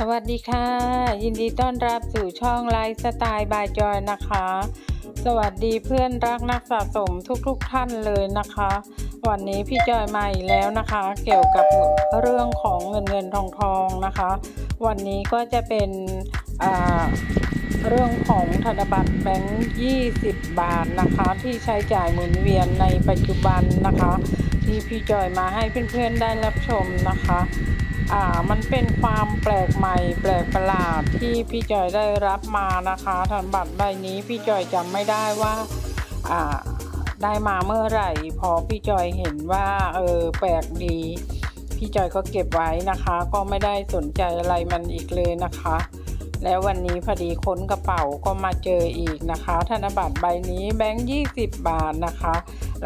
สวัสดีค่ะ ยินดีต้อนรับสู่ช่องไลฟ์สไตล์บายจอยนะคะ สวัสดีเพื่อนรักนักสะสมทุกๆทท่านเลยนะคะ วันนี้พี่จอยมาอีกแล้วนะคะ เกี่ยวกับเรื่องของเงินเงินทองทองนะคะ วันนี้ก็จะเป็นอ่าเรื่องของธนบัตรแบงค์20 บาทนะคะ ที่ใช้จ่ายหมุนเวียนในปัจจุบันนะคะ ที่พี่จอยมาให้เพื่อนๆได้รับชมนะคะ อ่ามันเป็นความแปลกใหม่แปลกประหลาดที่พี่จอยได้รับมานะคะธนบัตรใบนี้พี่จอยจำไม่ได้ว่าอ่าได้มาเมื่อไหร่พอพี่จอยเห็นว่าเออแปลกดี พี่จอยก็เก็บไว้นะคะ ก็ไม่ได้สนใจอะไรมันอีกเลยนะคะ แล้ววันนี้พอดีค้นกระเป๋าก็มาเจออีกนะคะ ธนบัตรใบนี้แบงค์20 บาทนะคะ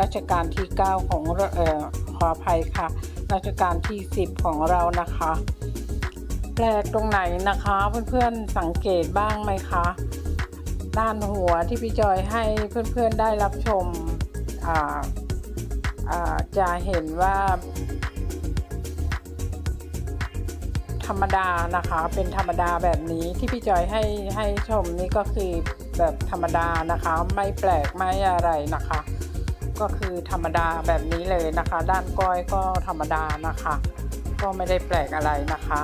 รัชกาลที่ 9 ของเออ ขออภัยค่ะรัชกาลที่ 10 ของเรานะคะ แปลกตรงไหนนะคะเพื่อนๆสังเกตบ้างไหมคะ ด้านหัวที่พี่จอยให้เพื่อนๆได้รับชมจะเห็นว่า ธรรมดานะคะ เป็นธรรมดาแบบนี้ที่พี่จอยให้ให้ชมนี่ก็คือแบบธรรมดานะคะ ไม่แปลกไม่อะไรนะคะ ก็คือธรรมดาแบบนี้เลยนะคะ ด้านก้อยก็ธรรมดานะคะ ก็ไม่ได้แปลกอะไรนะคะ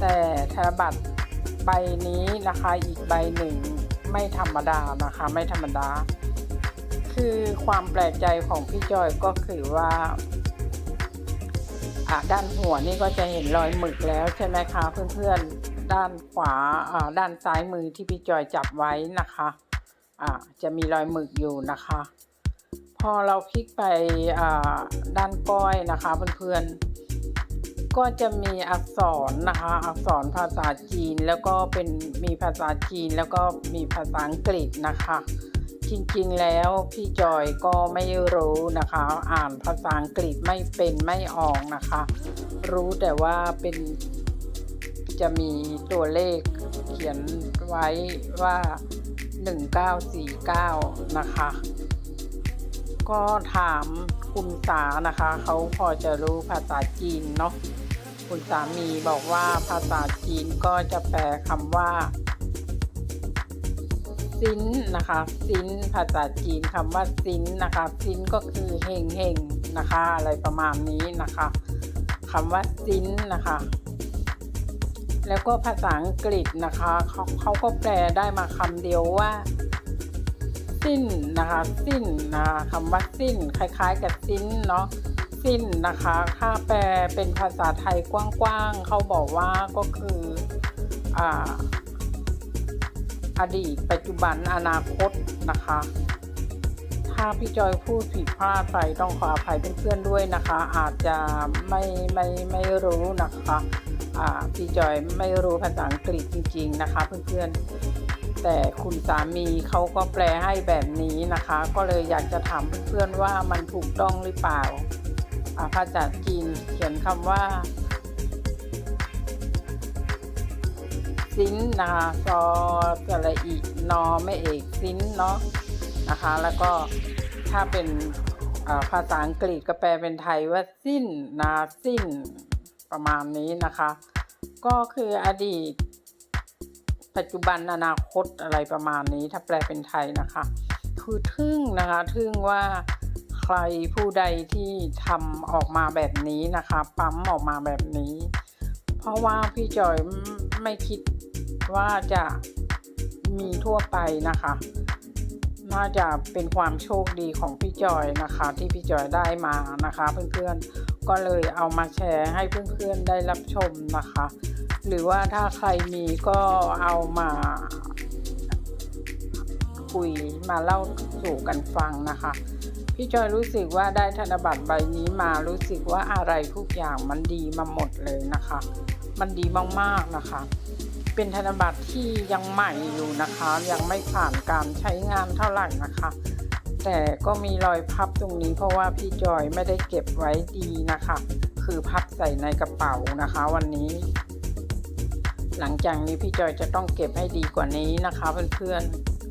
แต่ธนบัตรใบนี้นะคะอีกใบหนึ่งไม่ธรรมดานะคะไม่ธรรมดา คือความแปลกใจของพี่จอยก็คือว่าด้านหัวนี่ก็จะเห็นรอยหมึกแล้วใช่ไหมคะเพื่อนๆด้านขวาด้านซ้ายมือที่พี่จอยจับไว้นะคะอ่าจะมีรอยหมึกอยู่นะคะ พอเราพลิกไปด้านก้อยนะคะเพื่อนๆ ก็จะมีอักษรนะคะ อักษรภาษาจีนแล้วก็เป็นมีภาษาจีนแล้วก็มีภาษาอังกฤษนะคะ จริงๆแล้วพี่จอยก็ไม่รู้นะคะ อ่านภาษาอังกฤษไม่เป็นไม่ออกนะคะ รู้แต่ว่าเป็นจะมีตัวเลขเขียนไว้ว่า 1949 นะคะ ก็ถามคุณสานะคะ เขาพอจะรู้ภาษาจีนเนาะคุณสามีบอกว่าภาษาจีนก็จะแปลคำว่าซินนะคะซินภาษาจีนคำว่าซินนะคะซินก็คือเฮงเฮงนะคะ อะไรประมาณนี้นะคะคำว่าซินนะคะ แล้วก็ภาษาอังกฤษนะคะเขาเขาก็แปลได้มาคำเดียวว่า สิ้นนะคะ สิ้นนะคะคำว่าสิ้น คล้ายๆ กับสิ้นเนาะสิ้นนะคะถ้าแปลเป็นภาษาไทยกว้างๆเขาบอกว่าก็คืออ่าอดีต ปัจจุบันอนาคตนะคะ ถ้าพี่จอยพูดผิดพลาดไปต้องขออภัยเพื่อนๆด้วยนะคะ อาจจะไม่ไม่ไม่รู้นะคะพี่จอยไม่รู้ภาษาอังกฤษจริง ๆ นะคะ เพื่อนๆ แต่คุณสามีเขาก็แปลให้แบบนี้นะคะ ก็เลยอยากจะถามเพื่อนว่ามันถูกต้องหรือเปล่าอาภาษาจีนเขียนคำว่าซินนะคะซอสระอีนอไม่เอกซินเนาะนะคะ แล้วก็ถ้าเป็นาภาษาอังกฤษก็แปลเป็นไทยว่าสิ้นนาสิ้นประมาณนี้นะคะ ก็คืออดีต ปัจจุบันอนาคตอะไรประมาณนี้ ถ้าแปลเป็นไทยนะคะ คือทึ่งนะคะทึ่งว่าใครผู้ใดที่ทำออกมาแบบนี้นะคะ ปั๊มออกมาแบบนี้ เพราะว่าพี่จอยไม่คิดว่าจะมีทั่วไปนะคะ น่าจะเป็นความโชคดีของพี่จอยนะคะ ที่พี่จอยได้มานะคะ เพื่อนๆ ก็เลยเอามาแชร์ให้เพื่อนๆได้รับชมนะคะ หรือว่าถ้าใครมีก็เอามาคุยมาเล่าสู่กันฟังนะคะ พี่จอยรู้สึกว่าได้ธนบัตรใบนี้มารู้สึกว่าอะไรทุกอย่างมันดีมาหมดเลยนะคะ มันดีมากๆนะคะ เป็นธนบัตรที่ยังใหม่อยู่นะคะ ยังไม่ผ่านการใช้งานเท่าไหร่นะคะ แต่ก็มีรอยพับตรงนี้เพราะว่าพี่จอยไม่ได้เก็บไว้ดีนะคะ คือพับใส่ในกระเป๋านะคะ วันนี้ หลังจากนี้พี่จอยจะต้องเก็บให้ดีกว่านี้นะคะเพื่อน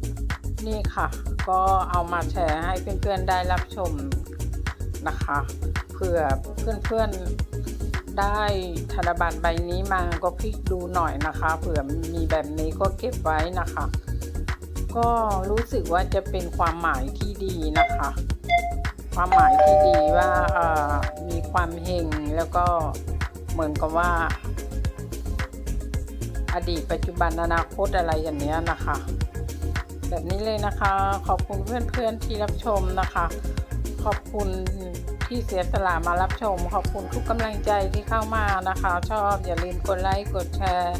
ๆนี่ค่ะ ก็เอามาแชร์ให้เพื่อนๆได้รับชมนะคะเพื่อเพื่อนๆได้ธนบัตรใบนี้มาก็พลิกดูหน่อยนะคะเผื่อมีแบบนี้ก็เก็บไว้นะคะ ก็รู้สึกว่าจะเป็นความหมายที่ดีนะคะ ความหมายที่ดีว่ามีความเฮงแล้วก็เหมือนกับว่า อดีตปัจจุบันอนาคตอะไรอย่างเนี้ยนะคะ แบบนี้เลยนะคะ ขอบคุณเพื่อนๆที่รับชมนะคะ ขอบคุณที่เสียสละมารับชม ขอบคุณทุกกำลังใจที่เข้ามานะคะ ชอบอย่าลืมกดไลค์กดแชร์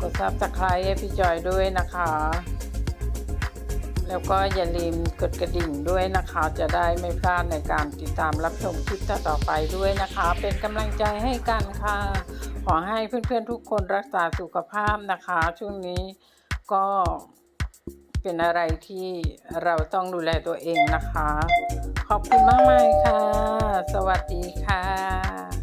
กดซับสไครต์ให้พี่จอยด้วยนะคะ แล้วก็อย่าลืมกดกระดิ่งด้วยนะคะ จะได้ไม่พลาดในการติดตามรับชมคลิปต่อๆไปด้วยนะคะ เป็นกำลังใจให้กันค่ะ ขอให้เพื่อนๆทุกคนรักษาสุขภาพนะคะ ช่วงนี้ก็เป็นอะไรที่เราต้องดูแลตัวเองนะคะ ขอบคุณมากๆค่ะ สวัสดีค่ะ